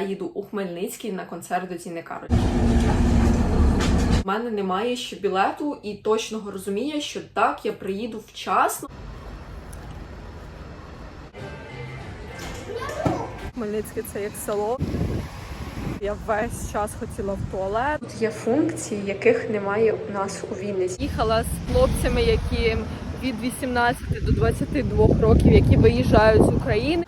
Я їду у Хмельницький на концерт до Тіни Кароль. У мене немає ще білету і точного розуміння, що так, я приїду вчасно. Хмельницький це як село. Я весь час хотіла в туалет. Тут є функції, яких немає у нас у Вінниці. Їхала з хлопцями, які від 18 до 22 років, які виїжджають з України.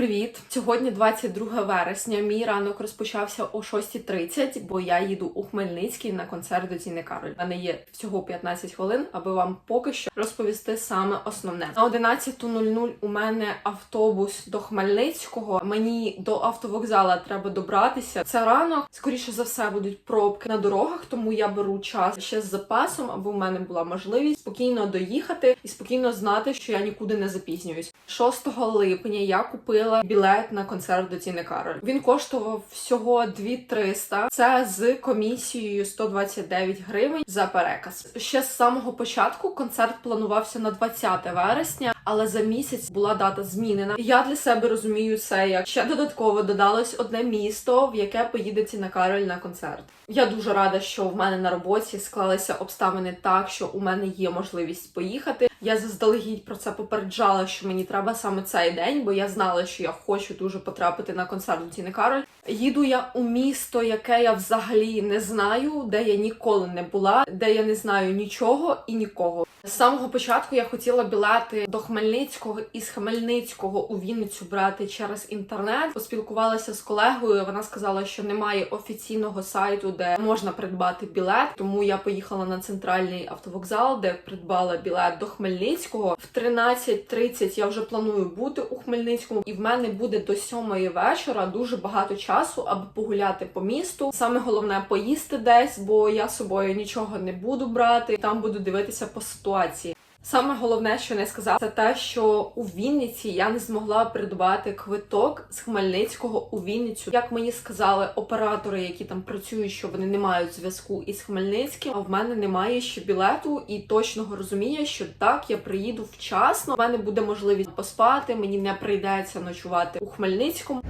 Привіт! Сьогодні 22 вересня. Мій ранок розпочався о 6.30, бо я їду у Хмельницький на концерт до Тіни Кароль. У мене є всього 15 хвилин, аби вам поки що розповісти саме основне. На 11.00 у мене автобус до Хмельницького. Мені до автовокзала треба добратися. Це ранок. Скоріше за все будуть пробки на дорогах, тому я беру час ще з запасом, аби у мене була можливість спокійно доїхати і спокійно знати, що я нікуди не запізнююсь. 6 липня я купила білет на концерт до Тіни Кароль. Він коштував всього 2300. Це з комісією 129 гривень за переказ. Ще з самого початку концерт планувався на 20 вересня, але за місяць була дата змінена. Я для себе розумію це як ще додатково додалось одне місто, в яке поїде Тіна Кароль на концерт. Я дуже рада, що в мене на роботі склалися обставини так, що у мене є можливість поїхати. Я заздалегідь про це попереджала, що мені треба саме цей день, бо я знала, що я хочу дуже потрапити на концерт Тіни Кароль. Їду я у місто, яке я взагалі не знаю, де я ніколи не була, де я не знаю нічого і нікого. З самого початку я хотіла білети до Хмельницького і з Хмельницького у Вінницю брати через інтернет. Поспілкувалася з колегою. Вона сказала, що немає офіційного сайту, де можна придбати білет. Тому я поїхала на центральний автовокзал, де придбала білет до Хмельницького. В 13.30 я вже планую бути у Хмельницькому, і в мене буде до 7 вечора дуже багато часу, аби погуляти по місту. Саме головне поїсти десь, бо я з собою нічого не буду брати. Там буду дивитися по ситуації. Саме головне, що не сказав, це те, що у Вінниці я не змогла придбати квиток з Хмельницького у Вінницю. Як мені сказали оператори, які там працюють, що вони не мають зв'язку із Хмельницьким. А в мене немає ще білету і точного розуміння, що так я приїду вчасно. У мене буде можливість поспати. Мені не прийдеться ночувати у Хмельницькому.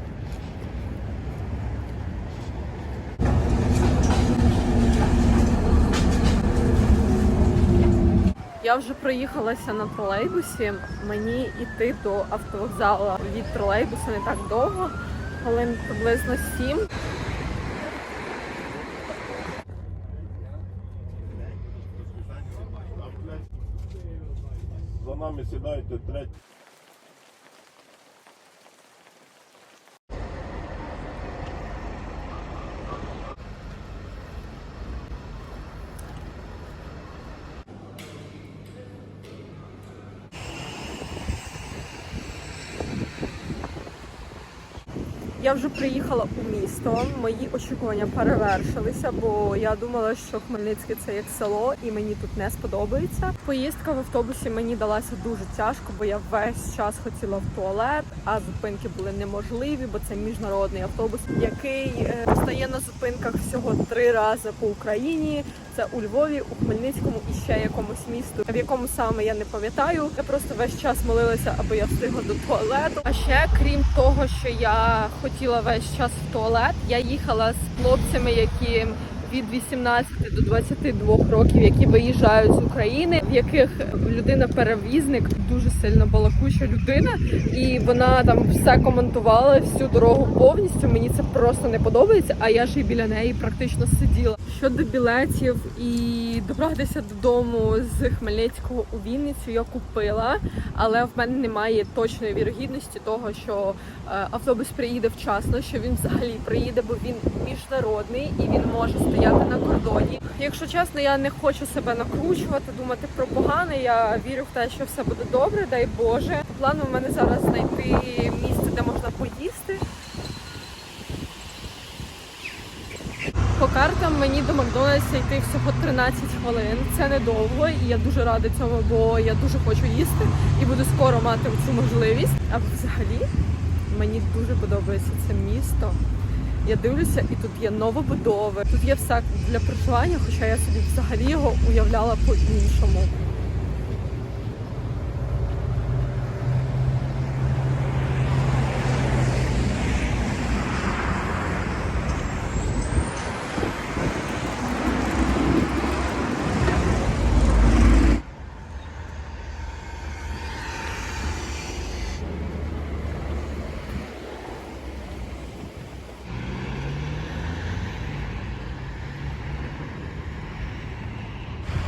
Я вже проїхалася на тролейбусі. Мені йти до автовокзалу від тролейбуса не так довго, хвилин приблизно сім. За нами сідають третій. Я вже приїхала у місто. Мої очікування перевершилися, бо я думала, що Хмельницький це як село, і мені тут не сподобається. Поїздка в автобусі мені далася дуже тяжко, бо я весь час хотіла в туалет, а зупинки були неможливі, бо це міжнародний автобус, який е, стає на зупинках всього три рази по Україні. Це у Львові, у Хмельницькому і ще якомусь місту, в якому саме я не пам'ятаю. Я просто весь час молилася, аби я встигла до туалету. А ще крім того, що я хотіла весь час в туалет, я їхала з хлопцями, які від 18 до 22 років, які виїжджають з України, в яких людина-перевізник дуже сильно балакуча людина, і вона там все коментувала всю дорогу повністю. Мені це просто не подобається. А я ж і біля неї практично сиділа. Щодо білетів і добратися додому з Хмельницького у Вінницю я купила, але в мене немає точної вірогідності того, що е, автобус приїде вчасно, що він взагалі приїде, бо він міжнародний і він може стояти на кордоні. Якщо чесно, я не хочу себе накручувати, думати про погане. Я вірю в те, що все буде добре, дай Боже. Плану в мене зараз знайти місце, де можна поїсти. По картам мені до Макдональдса йти всього 13 хвилин. Це недовго, і я дуже рада цьому, бо я дуже хочу їсти і буду скоро мати цю можливість. А взагалі мені дуже подобається це місто. Я дивлюся, і тут є новобудови, тут є все для проживання, хоча я собі взагалі його уявляла по-іншому.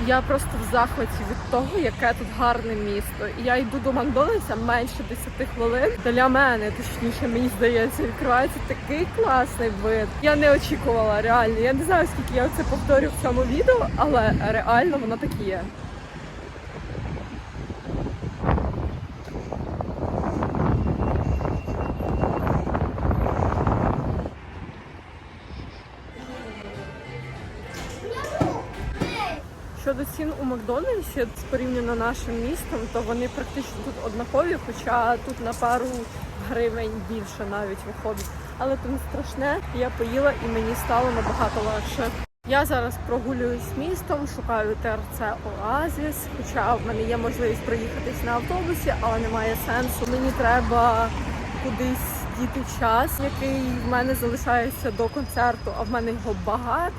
Я просто в захваті від того, яке тут гарне місто. І я йду до Макдональдса менше 10 хвилин. Для мене, точніше, мені здається, відкривається такий класний вид. Я не очікувала реально. Я не знаю, скільки я це повторю в цьому відео, але реально воно так є. Макдональдсі порівняно нашим містом, то вони практично тут однакові, хоча тут на пару гривень більше навіть виходить. Але то не страшне. Я поїла і мені стало набагато легше. Я зараз прогулююсь містом, шукаю ТРЦ Оазіс, хоча в мене є можливість проїхатись на автобусі, але немає сенсу. Мені треба кудись діти час, який в мене залишається до концерту, а в мене його багато.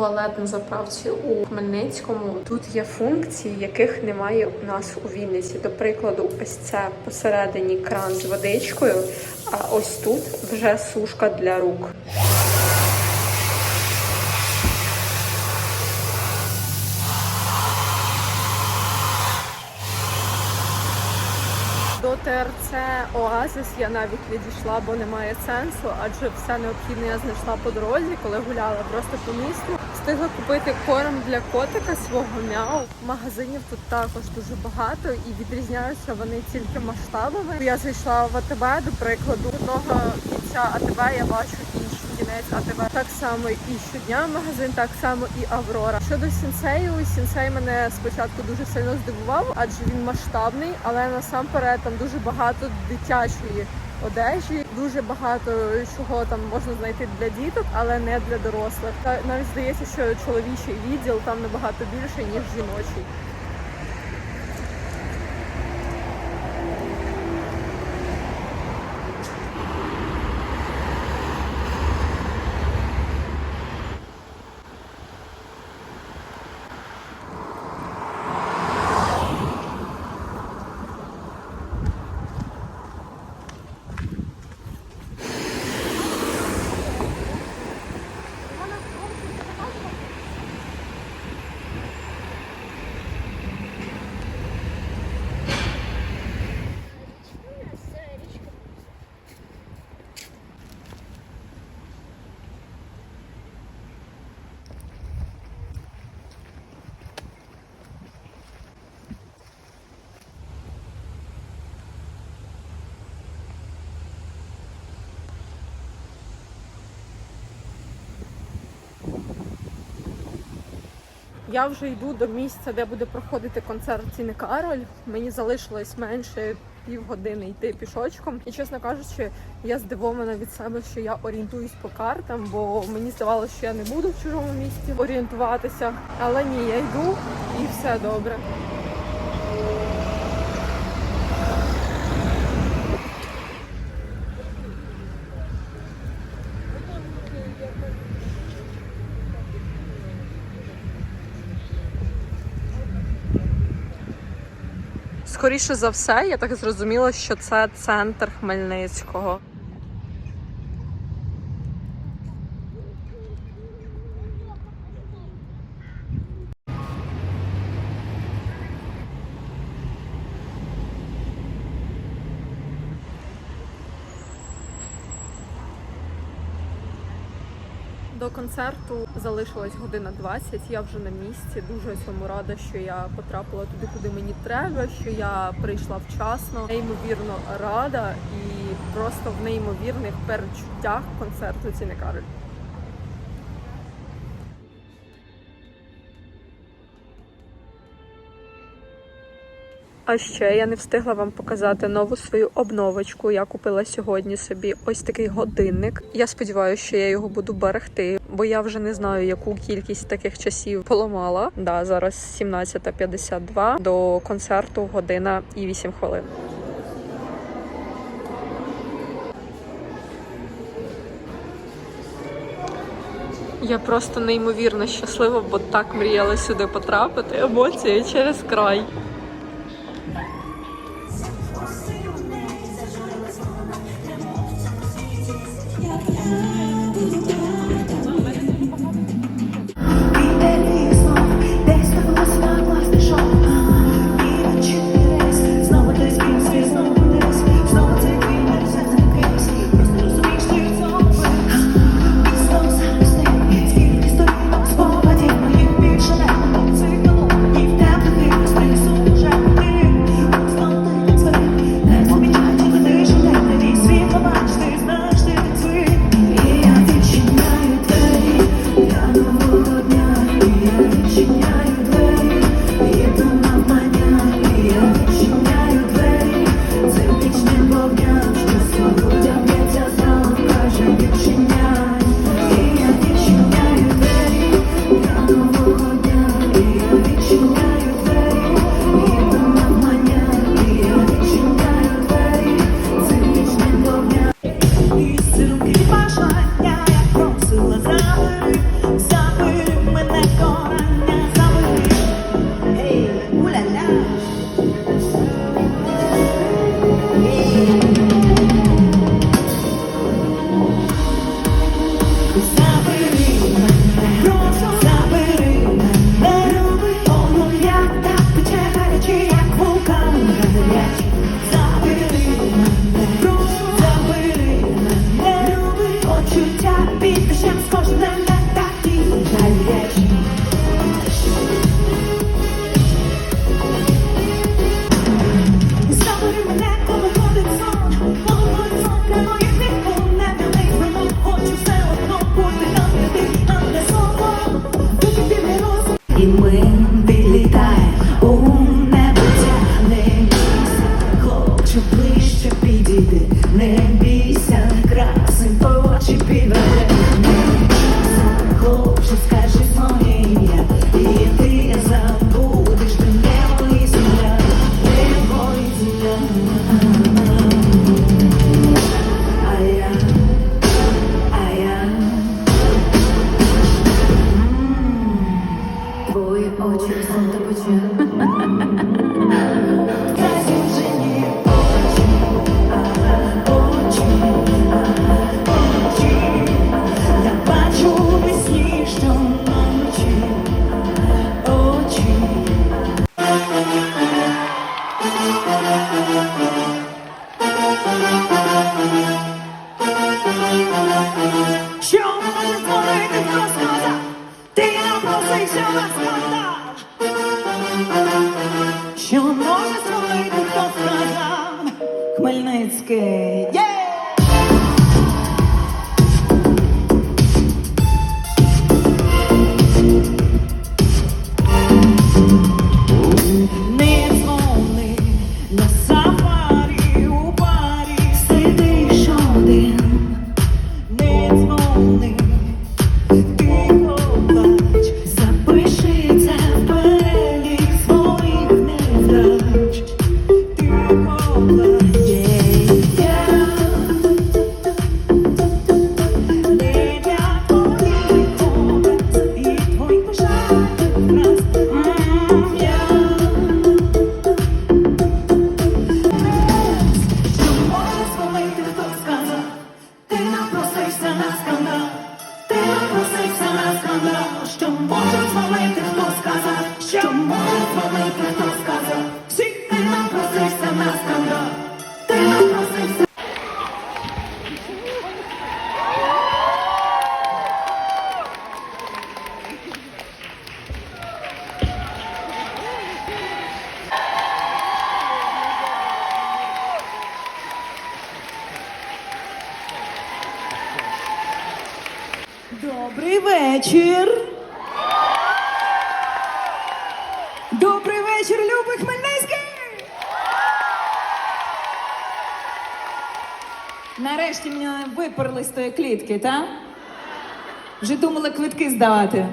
Туалет на заправці у Хмельницькому. Тут є функції, яких немає у нас у Вінниці. До прикладу, ось це посередині кран з водичкою, а ось тут вже сушка для рук. ТРЦ Оазис я навіть відійшла, бо немає сенсу, адже все необхідне я знайшла по дорозі, коли гуляла просто по місту. Встигла купити корм для котика свого мяу. Магазинів тут також дуже багато і відрізняються вони тільки масштабами. Я зайшла в АТБ, до прикладу, одного кінця АТБ я бачу інший кінець АТБ. Так само і щодня магазин, так само і Аврора. Щодо сінсею, сінсей мене спочатку дуже сильно здивував, адже він масштабний, але насамперед там дуже багато дитячої одежі, дуже багато чого там можна знайти для діток, але не для дорослих. Та навіть здається, що чоловічий відділ там набагато більший ніж жіночий. Я вже йду до місця, де буде проходити концерт Тіни Кароль. Мені залишилось менше півгодини йти пішочком. І чесно кажучи, я здивована від себе, що я орієнтуюсь по картам, бо мені здавалося, що я не буду в чужому місті орієнтуватися. Але ні, я йду і все добре. Скоріше за все, я так зрозуміла, що це центр Хмельницького. До концерту залишилась година 20, Я вже на місці. Дуже цьому рада, що я потрапила туди, куди мені треба, що я прийшла вчасно. Неймовірно рада і просто в неймовірних перечуттях концерту Тіни Кароль. А ще я не встигла вам показати нову свою обновочку. Я купила сьогодні собі ось такий годинник. Я сподіваюся, що я його буду берегти, бо я вже не знаю, яку кількість таких часів поламала. Да, зараз 17.52, до концерту година і 8 хвилин. Я просто неймовірно щаслива, бо так мріяла сюди потрапити. Емоції через край. Нарешті мене виперли з тої клітки, так? Вже думала квитки здавати.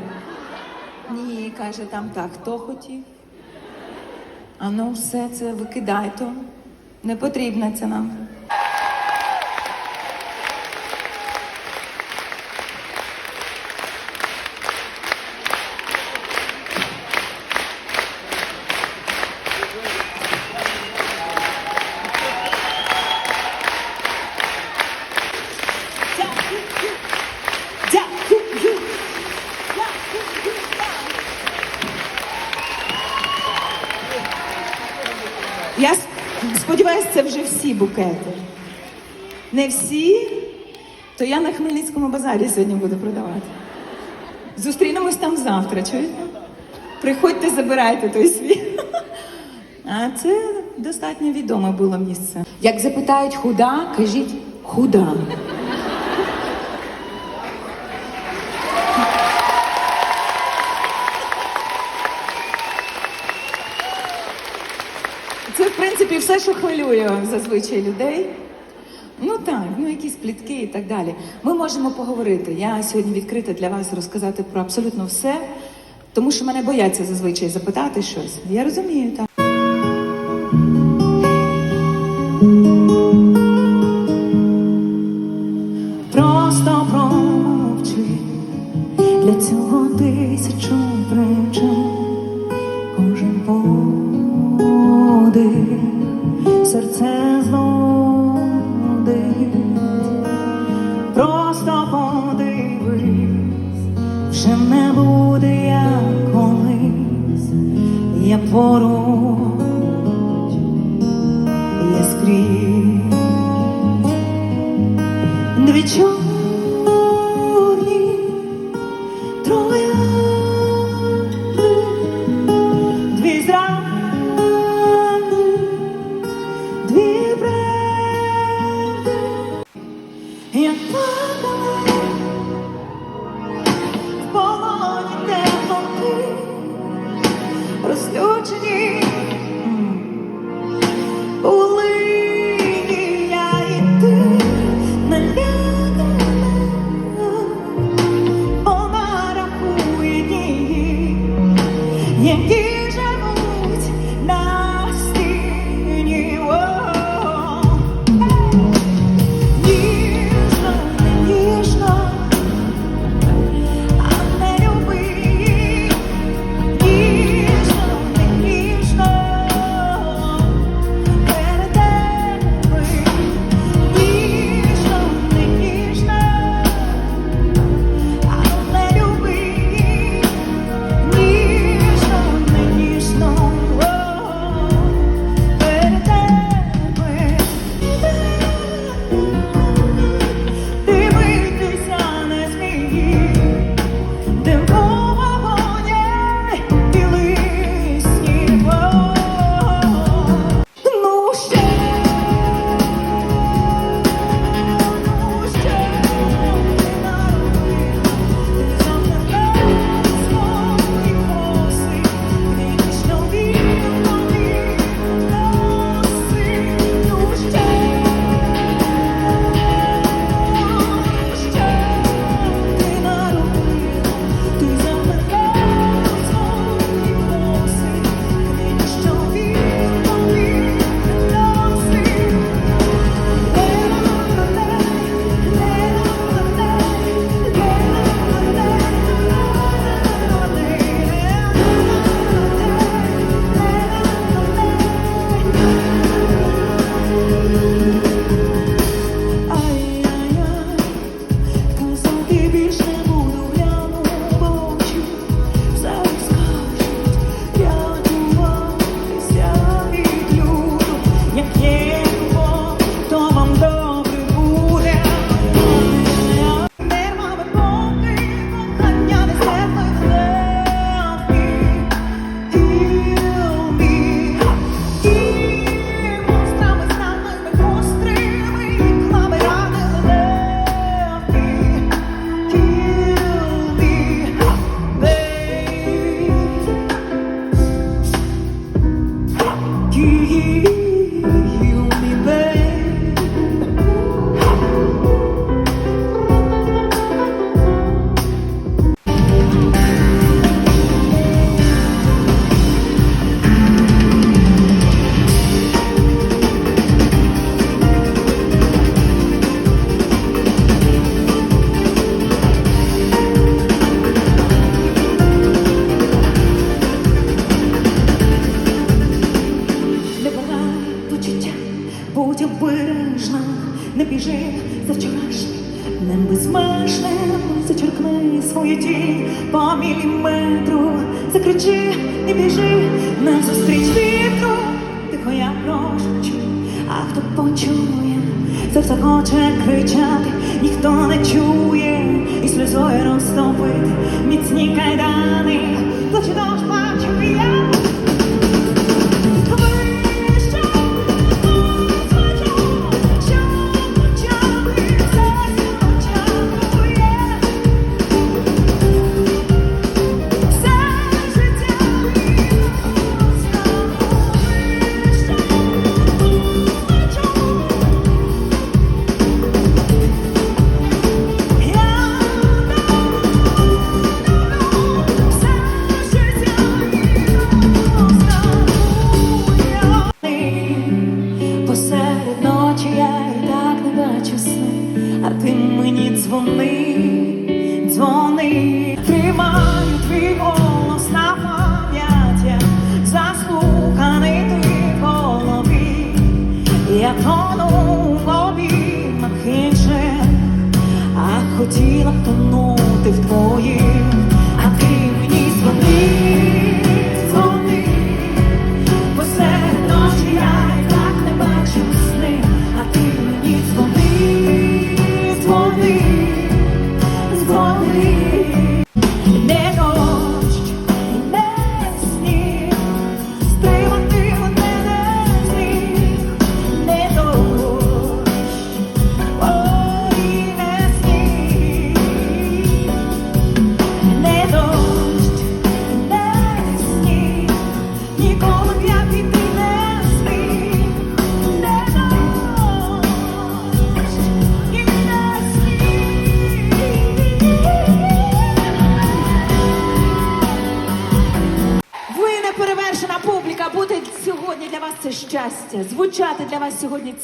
Ні, каже, там так, хто хотів. А ну, все це викидай то. Не потрібно це нам. Всі, то я на Хмельницькому базарі сьогодні буду продавати. Зустрінемось там завтра, чуєте? Приходьте, забирайте той свій. А це достатньо відоме було місце. Як запитають худа, кажіть худа. Це, в принципі, все, що хвилює зазвичай людей. Ну так, ну якісь плітки і так далі. Ми можемо поговорити. Я сьогодні відкрита для вас розказати про абсолютно все, тому що мене бояться зазвичай запитати щось. Я розумію, так. Просто промовчи, для цього тисячу причин, кожен подих, серце знудить. Я поруч,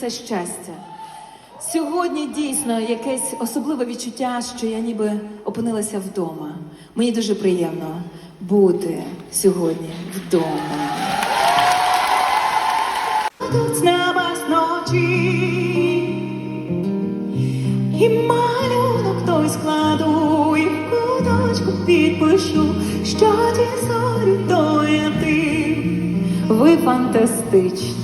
це щастя. Сьогодні дійсно якесь особливе відчуття, що я ніби опинилася вдома. Мені дуже приємно бути сьогодні вдома. Тут неба з ночі і малюнок той складу, і в куточку підпишу, що ті зорі то є ти. Ви фантастичні,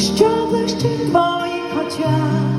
що блищить в твоїх очах.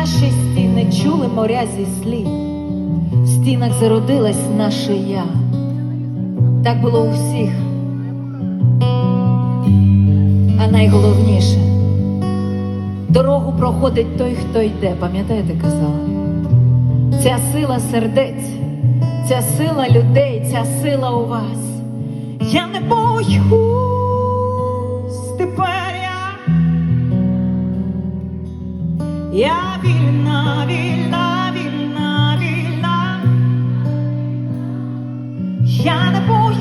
Наші стіни чули моря зі слів. В стінах зародилась наше я. Так було у всіх. А найголовніше дорогу проходить той, хто йде. Пам'ятаєте, казала? Ця сила сердець, ця сила людей, ця сила у вас. Я не боюсь тепер я. Я вільна, вільна, вільна, вільна. Я не боюсь.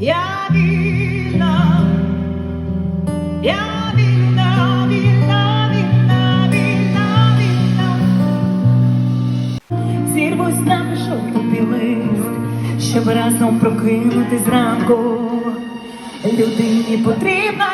Я вільна. Я вільна, вільна, вільна, вільна, вільна. Зірвусь на жовтий лист, щоб разом прокинути зранку. Людині потрібна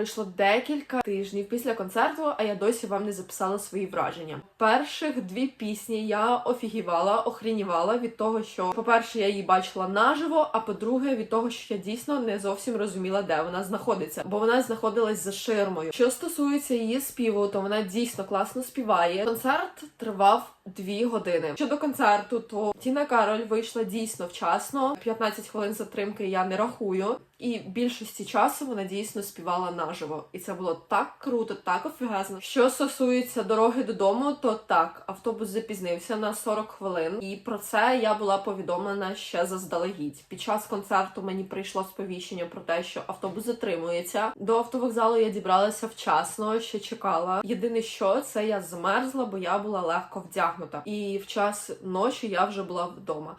пройшло декілька тижнів після концерту, а я досі вам не записала свої враження. Перших дві пісні я офігівала, охренівала від того, що, по-перше, я її бачила наживо, а по-друге, від того, що я дійсно не зовсім розуміла, де вона знаходиться, бо вона знаходилась за ширмою. Що стосується її співу, то вона дійсно класно співає. Концерт тривав дві години. Щодо концерту, то Тіна Кароль вийшла дійсно вчасно. 15 хвилин затримки я не рахую. І більшості часу вона дійсно співала наживо, і це було так круто, так офігезно. Що стосується дороги додому, то так, автобус запізнився на 40 хвилин, і про це я була повідомлена ще заздалегідь. Під час концерту мені прийшло сповіщення про те, що автобус затримується. До автовокзалу я дібралася вчасно, ще чекала. Єдине, що це я змерзла, бо я була легко вдягнута. І в час ночі я вже була вдома.